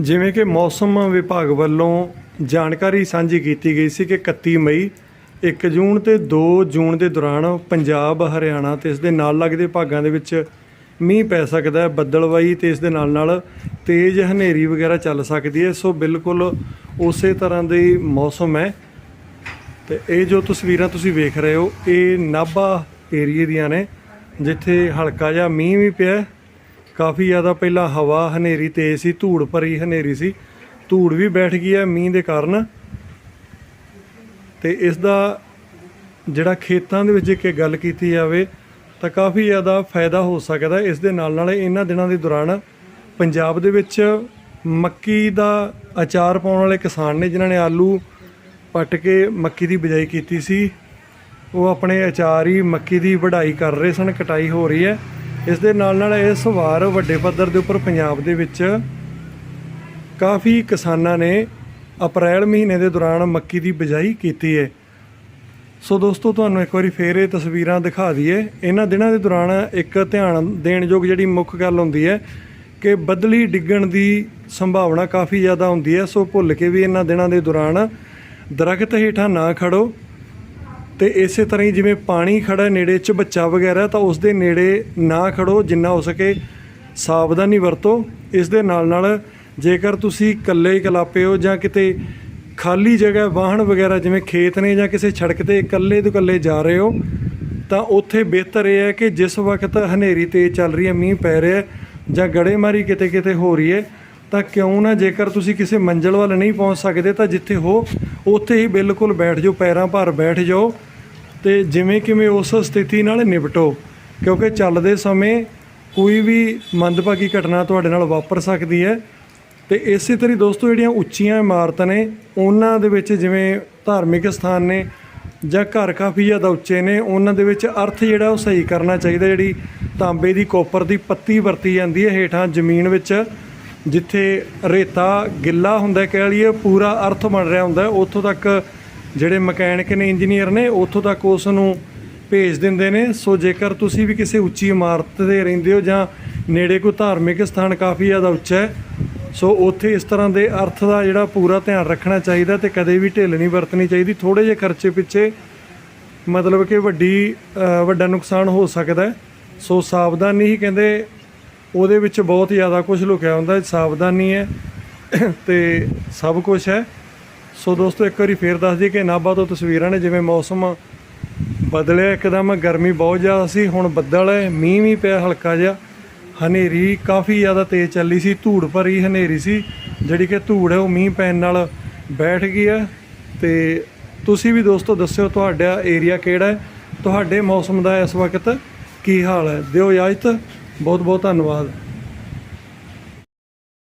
ਜਿਵੇਂ ਕਿ ਮੌਸਮ ਵਿਭਾਗ ਵੱਲੋਂ ਜਾਣਕਾਰੀ ਸਾਂਝੀ ਕੀਤੀ ਗਈ ਸੀ ਕਿ 31 ਮਈ 1 ਜੂਨ ਤੇ 2 ਜੂਨ ਦੇ ਦੌਰਾਨ ਪੰਜਾਬ, ਹਰਿਆਣਾ ਤੇ ਇਸ ਦੇ ਨਾਲ ਲੱਗਦੇ ਭਾਗਾਂ ਦੇ ਵਿੱਚ ਮੀਂਹ ਪੈ ਸਕਦਾ ਹੈ, ਬੱਦਲਵਾਈ ਤੇ ਇਸ ਦੇ ਨਾਲ ਨਾਲ ਤੇਜ਼ ਹਨੇਰੀ ਵਗੈਰਾ ਚੱਲ ਸਕਦੀ ਹੈ। ਸੋ ਬਿਲਕੁਲ ਉਸੇ ਤਰ੍ਹਾਂ ਦੇ ਮੌਸਮ ਹੈ। ਤੇ ਇਹ ਜੋ ਤਸਵੀਰਾਂ ਤੁਸੀਂ ਵੇਖ ਰਹੇ ਹੋ, ਇਹ ਨਾਭਾ ਏਰੀਏ ਦੀਆਂ ਨੇ, ਜਿੱਥੇ ਹਲਕਾ ਜਿਹਾ ਮੀਂਹ ਵੀ ਪਿਆ ਕਾਫੀ ਜ਼ਿਆਦਾ ਪਹਿਲਾਂ ਹਵਾ ਹਨੇਰੀ ਤੇਜ਼ ਸੀ, ਧੂੜ ਭਰੀ ਹਨੇਰੀ ਸੀ, ਧੂੜ ਵੀ ਬੈਠ ਗਈ ਹੈ ਮੀਂਹ ਦੇ ਕਾਰਨ। ਤੇ ਇਸ ਦਾ ਜਿਹੜਾ ਖੇਤਾਂ ਦੇ ਵਿੱਚ ਜੇ ਗੱਲ ਕੀਤੀ ਜਾਵੇ, ਤਾਂ ਕਾਫੀ ਜ਼ਿਆਦਾ ਫਾਇਦਾ ਹੋ ਸਕਦਾ ਇਸ ਦੇ ਨਾਲ ਨਾਲ ਇਹਨਾਂ ਦਿਨਾਂ ਦੇ ਦੌਰਾਨ ਪੰਜਾਬ ਦੇ ਵਿੱਚ ਮੱਕੀ ਦਾ ਅਚਾਰ ਪਾਉਣ ਵਾਲੇ ਕਿਸਾਨ ਨੇ, ਜਿਨ੍ਹਾਂ ਨੇ ਆਲੂ ਪੱਟ ਕੇ ਮੱਕੀ ਦੀ ਬਿਜਾਈ ਕੀਤੀ ਸੀ, ਉਹ ਆਪਣੇ ਅਚਾਰ ਹੀ ਮੱਕੀ ਦੀ ਵਢਾਈ ਕਰ ਰਹੇ ਸਨ, ਕਟਾਈ ਹੋ ਰਹੀ ਹੈ। ਇਸ ਦੇ ਨਾਲ ਨਾਲ ਇਸ ਵਾਰ ਵੱਡੇ ਪੱਧਰ ਦੇ ਉੱਪਰ ਪੰਜਾਬ ਦੇ ਵਿੱਚ ਕਾਫੀ ਕਿਸਾਨਾਂ ਨੇ ਅਪ੍ਰੈਲ ਮਹੀਨੇ ਦੇ ਦੌਰਾਨ ਮੱਕੀ ਦੀ ਬਿਜਾਈ ਕੀਤੀ ਹੈ। ਸੋ ਦੋਸਤੋ, ਤੁਹਾਨੂੰ ਇੱਕ ਵਾਰੀ ਫੇਰ ਇਹ ਤਸਵੀਰਾਂ ਦਿਖਾ ਦਈਏ। ਇਹਨਾਂ ਦਿਨਾਂ ਦੇ ਦੌਰਾਨ ਇੱਕ ਧਿਆਨ ਦੇਣ ਯੋਗ ਜਿਹੜੀ ਮੁੱਖ ਗੱਲ ਹੁੰਦੀ ਹੈ ਕਿ ਬਦਲੀ ਡਿੱਗਣ ਦੀ ਸੰਭਾਵਨਾ ਕਾਫੀ ਜ਼ਿਆਦਾ ਹੁੰਦੀ ਹੈ। ਸੋ ਭੁੱਲ ਕੇ ਵੀ ਇਹਨਾਂ ਦਿਨਾਂ ਦੇ ਦੌਰਾਨ ਦਰਖਤ ਹੇਠਾਂ ਨਾ ਖੜੋ। ਤੇ ਇਸੇ ਤਰ੍ਹਾਂ ਹੀ ਜਿਵੇਂ ਪਾਣੀ ਖੜਾ ਨੇੜੇ ਚ ਬੱਚਾ ਵਗੈਰਾ, ਤਾਂ ਉਸ ਦੇ ਨੇੜੇ ਨਾ ਖੜੋ, ਜਿੰਨਾ ਹੋ ਸਕੇ ਸਾਵਧਾਨੀ ਵਰਤੋ। ਇਸ ਦੇ ਨਾਲ ਨਾਲ ਜੇਕਰ ਤੁਸੀਂ ਇਕੱਲੇ ਕਲਾਪੇ ਹੋ ਜਾਂ ਕਿਤੇ ਖਾਲੀ ਜਗ੍ਹਾ ਵਾਹਨ ਵਗੈਰਾ, ਜਿਵੇਂ ਖੇਤ ਨੇ ਜਾਂ ਕਿਸੇ ਸੜਕ ਤੇ ਇਕੱਲੇ ਤੋਂ ਇਕੱਲੇ ਜਾ ਰਹੇ ਹੋ, ਤਾਂ ਉੱਥੇ ਬਿਹਤਰ ਇਹ ਹੈ ਕਿ ਜਿਸ ਵਕਤ ਹਨੇਰੀ ਤੇਜ਼ ਚੱਲ ਰਹੀ ਹੈ, ਮੀਂਹ ਪੈ ਰਿਹਾ ਜਾਂ ਗੜੇਮਾਰੀ ਕਿਤੇ ਕਿਤੇ ਹੋ ਰਹੀ ਹੈ, ਤਾਂ ਕਿਉਂ ਨਾ ਜੇਕਰ ਤੁਸੀਂ ਕਿਸੇ ਮੰਜ਼ਲ ਵੱਲ ਨਹੀਂ ਪਹੁੰਚ ਸਕਦੇ, ਤਾਂ ਜਿੱਥੇ ਹੋ, ਉੱਥੇ ਹੀ ਬਿਲਕੁਲ ਬੈਠ ਜਾਓ, ਪੈਰਾਂ ਭਾਰ ਬੈਠ ਜਾਓ। ਤੇ ਜਿਵੇਂ ਕਿਵੇਂ ਉਸ ਸਥਿਤੀ ਨਾਲ ਨਿਪਟੋ, ਕਿਉਂਕਿ ਚੱਲਦੇ ਸਮੇਂ ਕੋਈ ਵੀ ਮੰਦਭਾਗੀ ਘਟਨਾ ਤੁਹਾਡੇ ਨਾਲ ਵਾਪਰ ਸਕਦੀ ਹੈ। ਤੇ ਇਸੇ ਤਰ੍ਹਾਂ ਦੋਸਤੋ, ਜਿਹੜੀਆਂ ਉੱਚੀਆਂ ਇਮਾਰਤਾਂ ਨੇ, ਉਹਨਾਂ ਦੇ ਵਿੱਚ ਜਿਵੇਂ ਧਾਰਮਿਕ ਸਥਾਨ ਨੇ ਜਾਂ ਘਰ ਕਾਫੀ ਜ਼ਿਆਦਾ ਉੱਚੇ ਨੇ, ਉਹਨਾਂ ਦੇ ਵਿੱਚ ਅਰਥ ਜਿਹੜਾ ਉਹ ਸਹੀ ਕਰਨਾ ਚਾਹੀਦਾ, ਜਿਹੜੀ ਤਾਂਬੇ ਦੀ ਕੋਪਰ ਦੀ ਪੱਤੀ ਵਰਤੀ ਜਾਂਦੀ ਹੈ ਹੇਠਾਂ ਜ਼ਮੀਨ ਵਿੱਚ, ਜਿੱਥੇ ਰੇਤਾ ਗਿੱਲਾ ਹੁੰਦਾ ਕਹਿ ਲਈਏ, ਪੂਰਾ ਅਰਥ ਬਣ ਰਿਹਾ ਹੁੰਦਾ, ਉੱਥੋਂ ਤੱਕ ਜਿਹੜੇ ਮਕੈਨਿਕ ਨੇ, ਇੰਜੀਨੀਅਰ ਨੇ, ਉੱਥੋਂ ਤੱਕ ਉਸ ਨੂੰ ਭੇਜ ਦਿੰਦੇ ਨੇ। ਸੋ ਜੇਕਰ ਤੁਸੀਂ ਵੀ ਕਿਸੇ ਉੱਚੀ ਇਮਾਰਤ ਤੇ ਰਹਿੰਦੇ ਹੋ ਜਾਂ ਨੇੜੇ ਕੋਈ ਧਾਰਮਿਕ ਸਥਾਨ ਕਾਫੀ ਜ਼ਿਆਦਾ ਉੱਚਾ ਹੈ, ਸੋ ਉੱਥੇ ਇਸ ਤਰ੍ਹਾਂ ਦੇ ਅਰਥ ਦਾ ਜਿਹੜਾ ਪੂਰਾ ਧਿਆਨ ਰੱਖਣਾ ਚਾਹੀਦਾ ਤੇ ਕਦੇ ਵੀ ਢਿੱਲ ਨਹੀਂ ਵਰਤਣੀ ਚਾਹੀਦੀ। ਥੋੜੇ ਜਿਹੇ ਖਰਚੇ ਪਿੱਛੇ ਮਤਲਬ ਕਿ ਵੱਡੀ ਵੱਡਾ ਨੁਕਸਾਨ ਹੋ ਸਕਦਾ ਹੈ। ਸੋ ਸਾਵਧਾਨੀ ਹੀ ਕਹਿੰਦੇ ਉਹਦੇ ਵਿੱਚ ਬਹੁਤ ਜ਼ਿਆਦਾ ਕੁਝ ਲੁਕਿਆ ਹੁੰਦਾ, ਸਾਵਧਾਨੀ ਹੈ ਤੇ ਸਭ ਕੁਝ ਹੈ। ਸੋ ਦੋਸਤੋ, ਇੱਕ ਵਾਰੀ ਫੇਰ ਦੱਸ ਦਈਏ ਕਿ ਨਾਭਾ ਤੋਂ ਤਸਵੀਰਾਂ ਨੇ ਜਿਵੇਂ ਮੌਸਮ ਬਦਲਿਆ, ਇੱਕਦਮ ਗਰਮੀ ਬਹੁਤ ਜ਼ਿਆਦਾ ਸੀ, ਹੁਣ ਬੱਦਲ ਹੈ, ਮੀਂਹ ਵੀ ਪਿਆ ਹਲਕਾ ਜਿਹਾ। ਹਨੇਰੀ ਕਾਫੀ ਜ਼ਿਆਦਾ ਤੇਜ਼ ਚੱਲੀ ਸੀ, ਧੂੜ ਭਰੀ ਹਨੇਰੀ ਸੀ, ਜਿਹੜੀ ਕਿ ਧੂੜ ਹੈ, ਉਹ ਮੀਂਹ ਪੈਣ ਨਾਲ ਬੈਠ ਗਈ ਹੈ। ਤੇ ਤੁਸੀਂ ਵੀ ਦੋਸਤੋ ਦੱਸਿਓ, ਤੁਹਾਡਾ ਏਰੀਆ ਕਿਹੜਾ ਹੈ? ਤੁਹਾਡੇ ਮੌਸਮ ਦਾ ਇਸ ਵਕਤ ਕੀ ਹਾਲ ਹੈ? ਦਿਓ ਇਜਾਜ਼ਤ ਬਹੁਤ ਬਹੁਤ ਧੰਨਵਾਦ।